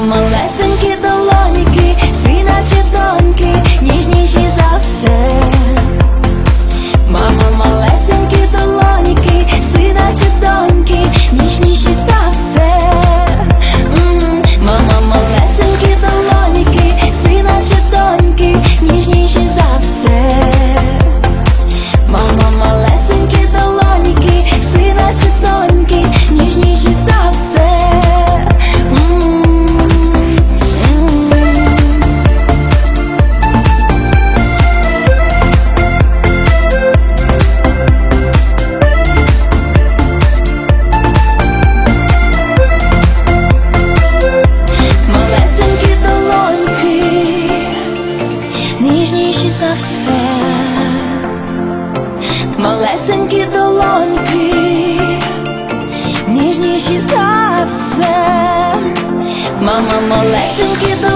Малесенькі долоніки, всі наче доньки, ніжніші за все. Малесенькі долоньки, ніжніші за все, мама малесенькі долоньки.